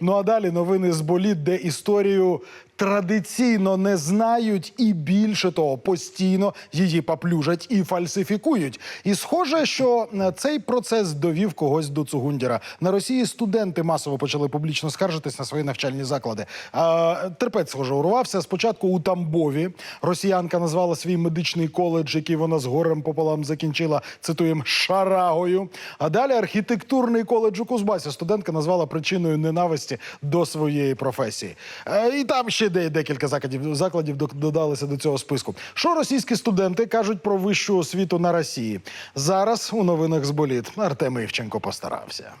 Ну а далі новини з боліт, де історію традиційно не знають і більше того, постійно її поплюжать і фальсифікують. І схоже, що е, цей процес довів когось до Цугундіра. На Росії студенти масово почали публічно скаржитись на свої навчальні заклади. А, терпець, схоже, урвався. Спочатку у Тамбові росіянка назвала свій медичний коледж, який вона з горем пополам закінчила, цитуємо шарагою. А далі архітектурний коледж у Кузбасі студентка назвала причиною ненависті до своєї професії. Е, і там ще де декілька закладів закладів додалися до цього списку. Що російські студенти кажуть про вищу освіту на Росії? Зараз у новинах з боліт Артем Івченко постарався.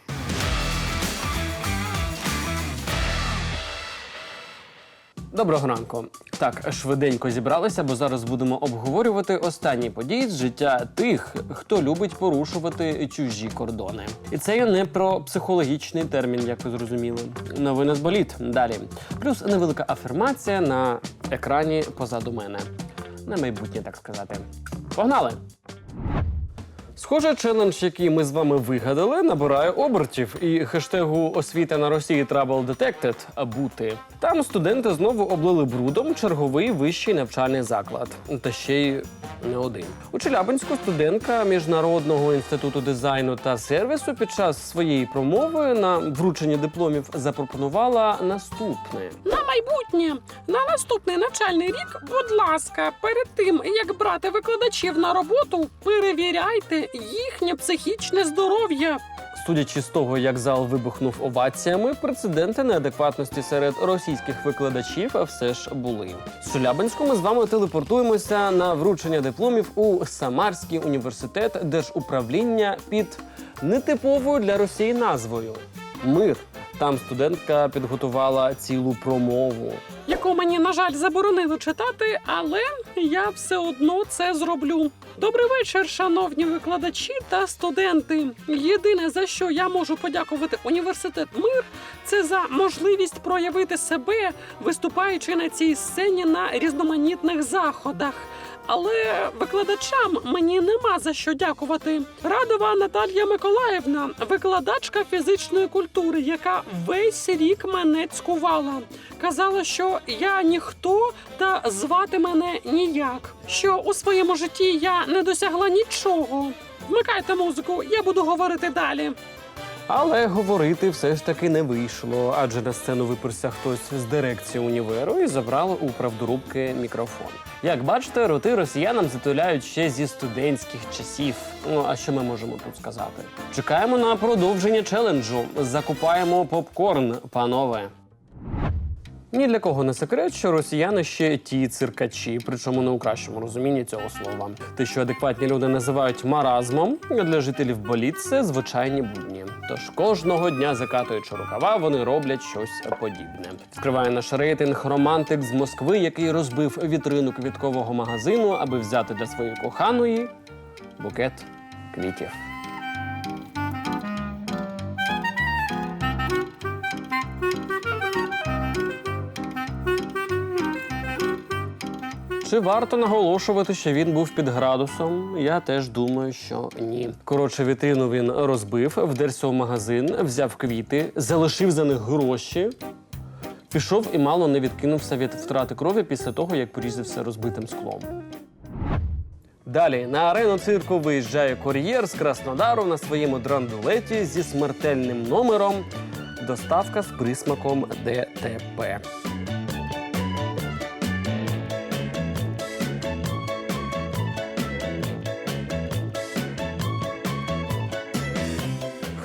Доброго ранку. Так, швиденько зібралися, бо зараз будемо обговорювати останні події з життя тих, хто любить порушувати чужі кордони. І це я не про психологічний термін, як ви зрозуміли. Новини з боліт. Далі. Плюс невелика афірмація на екрані позаду мене. На майбутнє, так сказати. Погнали! Схоже, челендж, який ми з вами вигадали, набирає обертів. І хештегу освіта на Росії Trouble Detected бути. Там студенти знову облили брудом черговий вищий навчальний заклад. Та ще й не один. У Челябинську студентка Міжнародного інституту дизайну та сервісу під час своєї промови на врученні дипломів запропонувала наступне. На майбутнє на наступний навчальний рік, будь ласка, перед тим як брати викладачів на роботу, перевіряйте їхнє психічне здоров'я. Судячи з того, як зал вибухнув оваціями, прецеденти неадекватності серед російських викладачів все ж були. З Челябинську ми з вами телепортуємося на вручення дипломів у Самарський університет держуправління під нетиповою для Росії назвою Мир. Там студентка підготувала цілу промову. яку мені, на жаль, заборонили читати, але я все одно це зроблю. Добрий вечір, шановні викладачі та студенти. Єдине за що я можу подякувати університет Мир, це за можливість проявити себе, виступаючи на цій сцені на різноманітних заходах. Але викладачам мені нема за що дякувати. Радова Наталія Миколаївна, викладачка фізичної культури, яка весь рік мене цькувала. Казала, що я ніхто та звати мене ніяк. Що у своєму житті я не досягла нічого. Вмикайте музику, я буду говорити далі. Але говорити все ж таки не вийшло, адже на сцену виперся хтось з дирекції універу і забрав у правдорубки мікрофон. Як бачите, роти росіянам затуляють ще зі студентських часів. Ну а що ми можемо тут сказати? Чекаємо на продовження челенджу. Закупаємо попкорн, панове. Ні для кого не секрет, що росіяни ще ті циркачі, причому не у кращому розумінні цього слова. Те, що адекватні люди називають маразмом, для жителів боліт це звичайні будні. Тож кожного дня закатуючи рукава, вони роблять щось подібне. Вкриває наш рейтинг романтик з Москви, який розбив вітрину квіткового магазину, аби взяти для своєї коханої букет квітів. Чи варто наголошувати, що він був під градусом? Я теж думаю, що ні. Коротше, вітрину він розбив, вдерся в магазин, взяв квіти, залишив за них гроші. Пішов і мало не відкинувся від втрати крові після того, як порізався розбитим склом. Далі на арену цирку виїжджає кур'єр з Краснодару на своєму драндулеті зі смертельним номером Доставка з присмаком ДТП.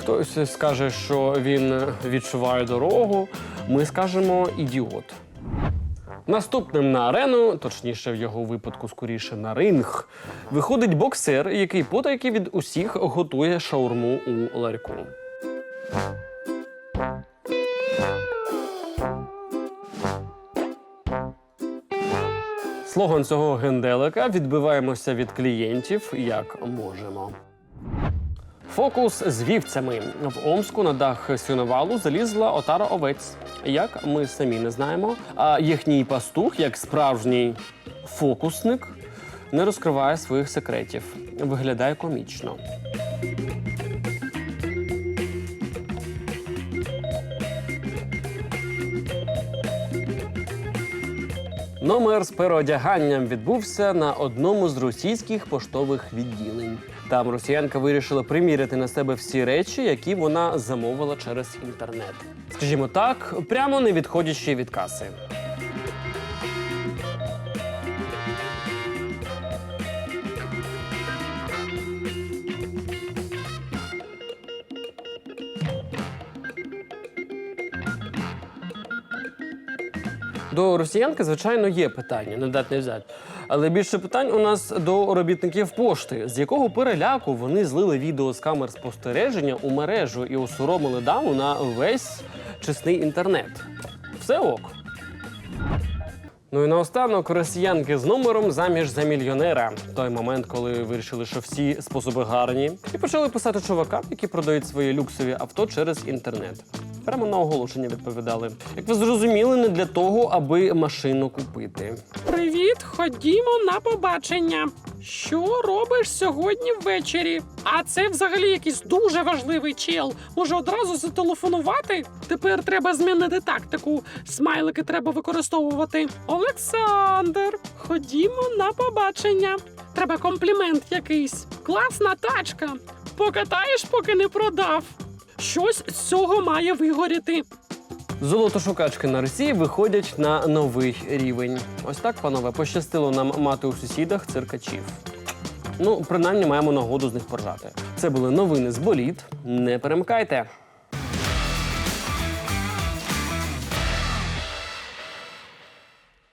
Хтось скаже, що він відчуває дорогу. Ми скажемо ідіот. Наступним на арену, точніше, в його випадку, скоріше на ринг, виходить боксер, який потайки від усіх готує шаурму у ларьку. Слоган цього генделика відбиваємося від клієнтів як можемо. Фокус з вівцями в Омску на дах сіновалу залізла отара овець. Як ми самі не знаємо. А їхній пастух, як справжній фокусник, не розкриває своїх секретів. Виглядає комічно. Номер з переодяганням відбувся на одному з російських поштових відділень. Там росіянка вирішила приміряти на себе всі речі, які вона замовила через інтернет. Скажімо так, прямо не відходячи від каси. До росіянки, звичайно, є питання, не дати не взяти. Але більше питань у нас до робітників пошти, з якого переляку вони злили відео з камер спостереження у мережу і осоромили даму на весь чесний інтернет. Все ок. Ну і наостанок росіянки з номером заміж за мільйонера. Той момент, коли вирішили, що всі способи гарні, і почали писати чувакам, які продають свої люксові авто через інтернет. Прямо на оголошення відповідали. Як ви зрозуміли, не для того, аби машину купити. Привіт, ходімо на побачення. Що робиш сьогодні ввечері? А це взагалі якийсь дуже важливий чел. Може одразу зателефонувати? Тепер треба змінити тактику. Смайлики треба використовувати. Олександр, ходімо на побачення. Треба комплімент якийсь. Класна тачка. Покатаєш, поки не продав. Щось з цього має вигоріти. Золотошукачки на Росії виходять на новий рівень. Ось так, панове, пощастило нам мати у сусідах циркачів. Ну, принаймні маємо нагоду з них поржати. Це були новини з боліт. Не перемикайте.